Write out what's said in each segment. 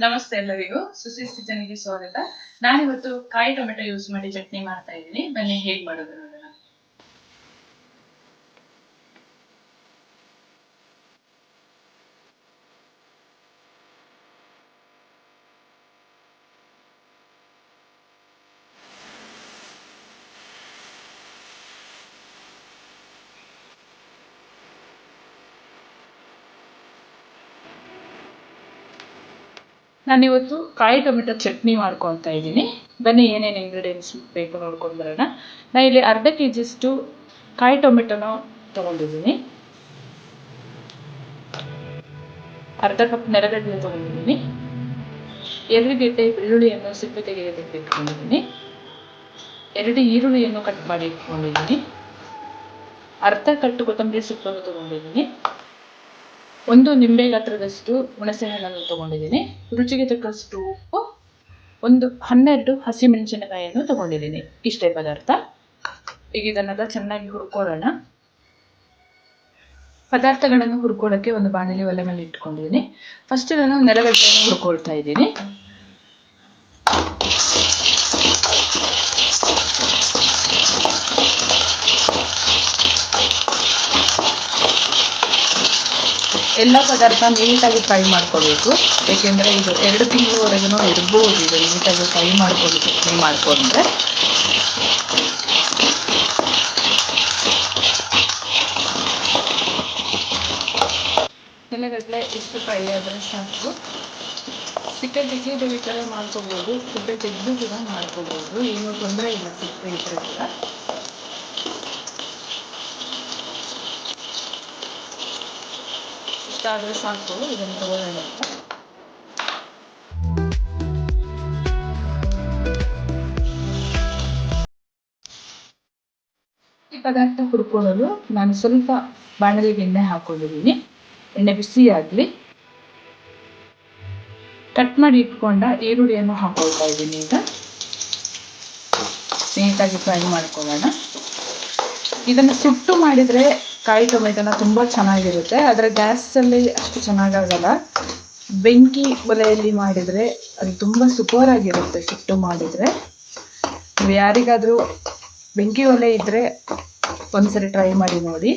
ನಮಸ್ತೆ ಎಲ್ಲರಿಗೂ. ಸುಸಿ ಕಿಚನ್ಗೆ ಸ್ವಾಗತ. ನಾನಿವತ್ತು ಕಾಯಿ ಟೊಮೆಟೊ ಯೂಸ್ ಮಾಡಿ ಚಟ್ನಿ ಮಾಡ್ತಾ ಇದ್ದೀನಿ. ಬನ್ನಿ ಹೇಗೆ ಮಾಡೋದು? ನಾನಿವತ್ತು ಕಾಯಿ ಟೊಮೆಟೊ ಚಟ್ನಿ ಮಾಡ್ಕೊಳ್ತಾ ಇದ್ದೀನಿ. ಬನ್ನಿ, ಏನೇನು ಇಂಗ್ರೀಡಿಯೆಂಟ್ಸ್ ಬೇಕು ನೋಡ್ಕೊಂಡು ಬರೋಣ. ನಾನು ಇಲ್ಲಿ ಅರ್ಧ ಕೆ ಜಿಯಷ್ಟು ಕಾಯಿ ಟೊಮೆಟೊನ ತೊಗೊಂಡಿದ್ದೀನಿ. ಅರ್ಧ ಕಪ್ ನೆಲಗಡಲೆ ತೊಗೊಂಡಿದ್ದೀನಿ. ಎರಡು ಗೆಡ್ಡೆ ಬೆಳ್ಳುಳ್ಳಿಯನ್ನು ಸಿಪ್ಪೆ ತೆಗೆಯಲಿಕ್ಕೆ ಇಟ್ಕೊಂಡಿದ್ದೀನಿ. ಎರಡು ಈರುಳ್ಳಿಯನ್ನು ಕಟ್ ಮಾಡಿ ಇಟ್ಕೊಂಡಿದ್ದೀನಿ. ಅರ್ಧ ಕಟ್ಟು ಕೊತ್ತಂಬರಿ ಸೊಪ್ಪನ್ನು ತೊಗೊಂಡಿದ್ದೀನಿ. ಒಂದು ನಿಂಬೆ ಗಾತ್ರದಷ್ಟು ಹುಣಸೆ ಹಣ್ಣನ್ನು ತೊಗೊಂಡಿದ್ದೀನಿ. ರುಚಿಗೆ ತಕ್ಕಷ್ಟು ಉಪ್ಪು, ಒಂದು ಹನ್ನೆರಡು ಹಸಿಮೆಣಸಿನಕಾಯಿಯನ್ನು ತಗೊಂಡಿದ್ದೀನಿ. ಇಷ್ಟೇ ಪದಾರ್ಥ. ಈಗ ಇದನ್ನೆಲ್ಲ ಚೆನ್ನಾಗಿ ಹುರ್ಕೊಳ್ಳೋಣ. ಪದಾರ್ಥಗಳನ್ನು ಹುರ್ಕೊಳ್ಳೋಕ್ಕೆ ಒಂದು ಬಾಣಲಿ ಒಲೆ ಮೇಲೆ ಇಟ್ಕೊಂಡಿದ್ದೀನಿ. ಫಸ್ಟ್ ನಾನು ನೆಲಗಡ್ಡೆಯನ್ನು ಹುರ್ಕೊಳ್ತಾ ಇದ್ದೀನಿ. ಎಲ್ಲ ಪದಾರ್ಥ ನೀಟಾಗಿ ಫ್ರೈ ಮಾಡ್ಕೋಬೇಕು. ಏಕೆಂದರೆ ಇದು ಎರಡು ತಿಂಗಳವರೆಗೂ ಇರ್ಬೋದು, ಇದು ನೀಟಾಗಿ ಫ್ರೈ ಮಾಡ್ಕೊಂಡು ಫ್ರೈ ಮಾಡಿಕೊಂಡ್ರೆ. ನೆಲಗಡಲೆ ಇಷ್ಟು ಫ್ರೈ ಆದರೆ ಸಾಕು. ಸಿಕ್ಕ ತೆಗೆದು ಬೇಕಾದ್ರೆ ಮಾಡ್ಕೋಬೋದು ಸಿಕ್ಕ ತೆಗೆದು ಕೂಡ ಮಾಡ್ಕೋಬೋದು. ಏನೂ ತೊಂದರೆ ಇಲ್ಲ ಸಿಕ್ಕ ಇದ್ರೆ ಕೂಡ. ಇಷ್ಟಾದರೆ ಸಾಕು ಇದನ್ನು ತಗೊಳ್ಳೋಣ ಪದಾರ್ಥ ಹುರ್ಕೊಳ್ಳಲು ನಾನು ಸ್ವಲ್ಪ ಬಾಣಲಿಗೆ ಎಣ್ಣೆ ಹಾಕೊಂಡಿದ್ದೀನಿ. ಎಣ್ಣೆ ಬಿಸಿ ಆಗಲಿ ಕಟ್ ಮಾಡಿ ಇಟ್ಕೊಂಡ ಈರುಳ್ಳಿಯನ್ನು ಹಾಕೊಳ್ತಾ ಇದ್ದೀನಿ ಈಗ. ನೀಟಾಗಿ ಫ್ರೈ ಮಾಡ್ಕೊಳ್ಳೋಣ. ಇದನ್ನು ಸುಟ್ಟು ಮಾಡಿದರೆ ಕಾಯಿ ಟೊಮೆಟೊನ ತುಂಬ ಚೆನ್ನಾಗಿರುತ್ತೆ. ಆದರೆ ಗ್ಯಾಸಲ್ಲಿ ಅಷ್ಟು ಚೆನ್ನಾಗಾಗಲ್ಲ. ಬೆಂಕಿ ಒಲೆಯಲ್ಲಿ ಮಾಡಿದರೆ ಅದು ತುಂಬ ಸುಪರಾಗಿರುತ್ತೆ ಸುಟ್ಟು ಮಾಡಿದರೆ. ನೀವು ಯಾರಿಗಾದರೂ ಬೆಂಕಿ ಒಲೆ ಇದ್ದರೆ ಒಂದ್ಸರಿ ಟ್ರೈ ಮಾಡಿ ನೋಡಿ.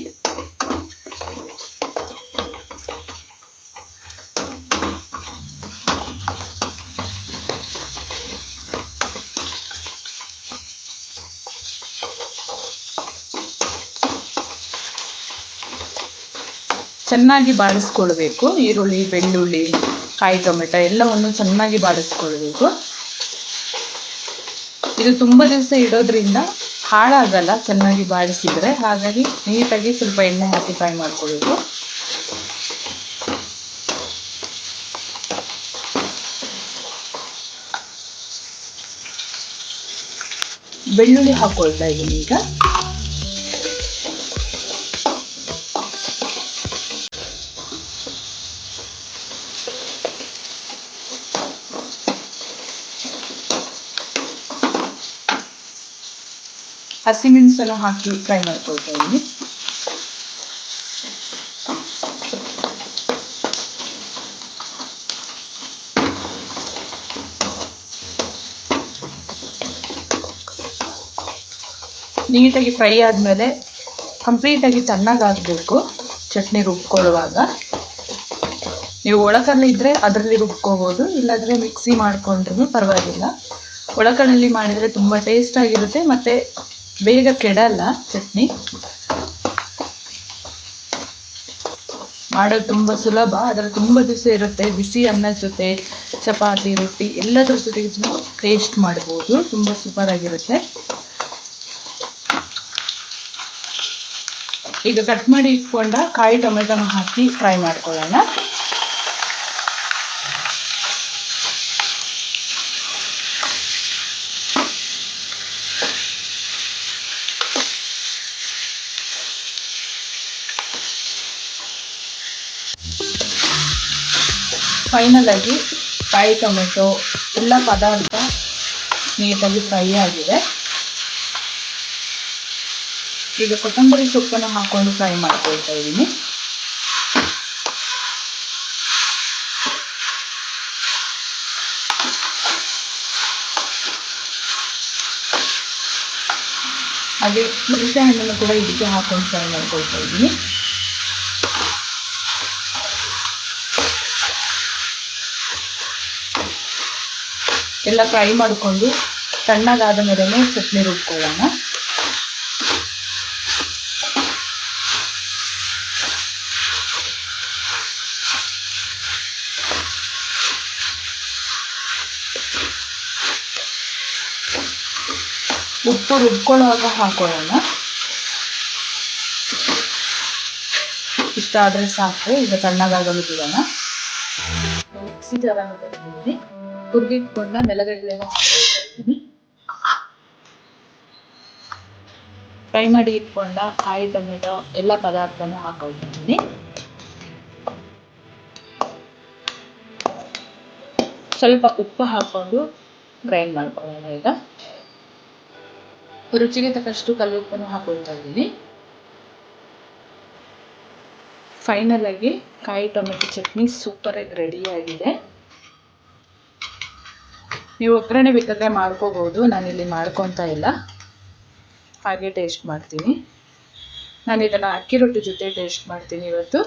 ಚೆನ್ನಾಗಿ ಬಾಡಿಸ್ಕೊಳ್ಬೇಕು. ಈರುಳ್ಳಿ, ಬೆಳ್ಳುಳ್ಳಿ, ಕಾಯಿ ಟೊಮೆಟೊ ಎಲ್ಲವನ್ನು ಚೆನ್ನಾಗಿ ಬಾಡಿಸ್ಕೊಳ್ಬೇಕು. ಇದು ತುಂಬ ದಿವಸ ಇಡೋದ್ರಿಂದ ಹಾಳಾಗಲ್ಲ ಚೆನ್ನಾಗಿ ಬಾಡಿಸಿದರೆ. ಹಾಗಾಗಿ ನೀಟಾಗಿ ಸ್ವಲ್ಪ ಎಣ್ಣೆ ಹಾಕಿ ಫ್ರೈ ಮಾಡ್ಕೊಳ್ಬೇಕು. ಬೆಳ್ಳುಳ್ಳಿ ಹಾಕೊಳ್ತಾ ಇದ್ದೀನಿ ಈಗ. ಹಸಿಮೆಣಸನ್ನು ಹಾಕಿ ಫ್ರೈ ಮಾಡ್ಕೊಳ್ತಾ ಇದ್ದೀನಿ. ನೀಟಾಗಿ ಫ್ರೈ ಆದಮೇಲೆ ಕಂಪ್ಲೀಟಾಗಿ ತಣ್ಣಗಾಗಬೇಕು ಚಟ್ನಿ ರುಬ್ಕೊಳ್ಳುವಾಗ. ನೀವು ಒಳಕಲ್ಲಿ ಇದ್ದರೆ ಅದರಲ್ಲಿ ರುಬ್ಕೋಬೋದು, ಇಲ್ಲಾಂದರೆ ಮಿಕ್ಸಿ ಮಾಡಿಕೊಂಡ್ರೂ ಪರವಾಗಿಲ್ಲ. ಒಳಕಲ್ಲಲ್ಲಿ ಮಾಡಿದರೆ ತುಂಬ ಟೇಸ್ಟಾಗಿರುತ್ತೆ ಮತ್ತು ಬೇಗ ಕೆಡಲ್ಲ ಚಟ್ನಿ. ಮಾಡೋದು ತುಂಬ ಸುಲಭ ಆದರೆ ತುಂಬ ದಿವಸ ಇರುತ್ತೆ. ಬಿಸಿ ಅನ್ನದ ಜೊತೆ, ಚಪಾತಿ, ರೊಟ್ಟಿ ಎಲ್ಲದರ ಜೊತೆಗೆ ಟೇಸ್ಟ್ ಮಾಡ್ಬೋದು. ತುಂಬ ಸೂಪರ್ ಆಗಿರುತ್ತೆ. ಈಗ ಕಟ್ ಮಾಡಿ ಇಟ್ಕೊಂಡ ಕಾಯಿ ಟೊಮೆಟೊನ ಹಾಕಿ ಫ್ರೈ ಮಾಡ್ಕೊಳ್ಳೋಣ. ಫೈನಲಾಗಿ ಕಾಯಿ ಟೊಮೆಟೊ ಎಲ್ಲ ಪದಾರ್ಥ ನೀಟಾಗಿ ಫ್ರೈ ಆಗಿದೆ. ಈಗ ಕೊತ್ತಂಬರಿ ಸೊಪ್ಪನ್ನು ಹಾಕೊಂಡು ಫ್ರೈ ಮಾಡ್ಕೊಳ್ತಾ ಇದ್ದೀನಿ. ಹಾಗೆ ಮೆಣಸೆ ಹಣ್ಣನ್ನು ಕೂಡ ಇದಕ್ಕೆ ಹಾಕೊಂಡು ಫ್ರೈ ಮಾಡ್ಕೊಳ್ತಾ ಇದ್ದೀನಿ. ಎಲ್ಲ ಫ್ರೈ ಮಾಡಿಕೊಂಡು ತಣ್ಣಗಾದ ಮೇಲೆ ಚಟ್ನಿ ರುಬ್ಕೊಳ್ಳೋಣ. ಉಪ್ಪು ರುಬ್ಕೊಳ್ಳುವಾಗ ಹಾಕೊಳ್ಳೋಣ. ಇಷ್ಟ ಆದರೆ ಸಾಕು, ಈಗ ತಣ್ಣಗಾಗಲು ಬಿಡೋಣ. ಮಿಕ್ಸಿ ಜಾರನ್ನು ತುರ್ದಿಟ್ಕೊಂಡ ನೆಲಗಡಲೆ ಫ್ರೈ ಮಾಡಿ ಇಟ್ಕೊಂಡ ಕಾಯಿ ಟೊಮೆಟೊ ಎಲ್ಲ ಪದಾರ್ಥನು ಹಾಕೊಂಡಿದ್ದೀನಿ ಸ್ವಲ್ಪ ಉಪ್ಪು ಹಾಕೊಂಡು ಗ್ರೈಂಡ್ ಮಾಡ್ಕೊಳ್ಳೋಣ ಈಗ. ರುಚಿಗೆ ತಕ್ಕಷ್ಟು ಕಲ್ಲುಪ್ಪನ್ನು ಹಾಕೊಳ್ತಾ ಇದ್ದೀನಿ. ಫೈನಲ್ ಆಗಿ ಕಾಯಿ ಟೊಮೆಟೊ ಚಟ್ನಿ ಸೂಪರ್ ಆಗಿ ರೆಡಿ ಆಗಿದೆ. ನೀವು ಒಗ್ಗರಣೆ ಬೇಕಾದ್ರೆ ಮಾಡ್ಕೋಬೋದು. ನಾನಿಲ್ಲಿ ಮಾಡ್ಕೊತಾ ಇಲ್ಲ. ಹಾಗೆ ಟೇಸ್ಟ್ ಮಾಡ್ತೀನಿ. ನಾನು ಇದನ್ನು ಅಕ್ಕಿ ರೊಟ್ಟಿ ಜೊತೆ ಟೇಸ್ಟ್ ಮಾಡ್ತೀನಿ ಇವತ್ತು.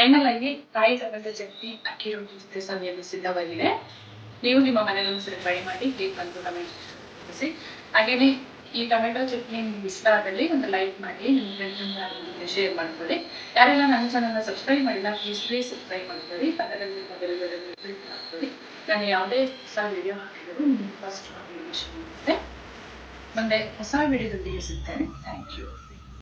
ಫೈನಲ್ ಆಗಿ ತಾಯಿ ಟೊಮೆಟೊ ಚಟ್ನಿ ಅಕ್ಕಿ ರೊಟ್ಟಿ ಜೊತೆ ಸವಿಯಲು ಸಿದ್ಧವಾಗಿದೆ. ನೀವು ನಿಮ್ಮ ಮನೆಯಲ್ಲಿ ಒಂದ್ಸರಿ ಟ್ರೈ ಮಾಡಿ ಹೇಗೆ ಬಂದು ಕಮೆಂಟ್ ಹಾಗೇನೆ ಈ ಟೊಮೆಟೊ ಚಟ್ನಿ ನಿಮ್ಗೆ ಇಷ್ಟ ಆದಲ್ಲಿ ಒಂದು ಲೈಕ್ ಮಾಡಿ ನಿಮ್ಮ ಫ್ರೆಂಡ್ಸ್ ಶೇರ್ ಮಾಡ್ಕೊಳ್ಳಿ. ಯಾರೆಲ್ಲ ನನ್ನ ಚಾನಲ್ನ ಸಬ್ಸ್ಕ್ರೈಬ್ ಮಾಡಿಲ್ಲ ಪ್ಲೀಸ್ ಪ್ಲೀಸ್ ಸಬ್ಸ್ಕ್ರೈಬ್ ಮಾಡ್ಕೊಳ್ಳಿ. ಪಕ್ಕದಲ್ಲಿ ಬೇರೆ ಕ್ಲಿಕ್ ಮಾಡ್ಕೊಳ್ಳಿ. ನಾನು ಯಾವುದೇ ಹೊಸ ವಿಡಿಯೋ ಹಾಕಿದ್ರು ನಿಮ್ಗೆ ಫಸ್ಟ್ ನೋಟಿಫಿಕೇಶನ್ ಮುಂದೆ ಹೊಸ ವಿಡಿಯೋದೊಂದಿಗೆ ಸಿಗ್ತೇನೆ. Thank you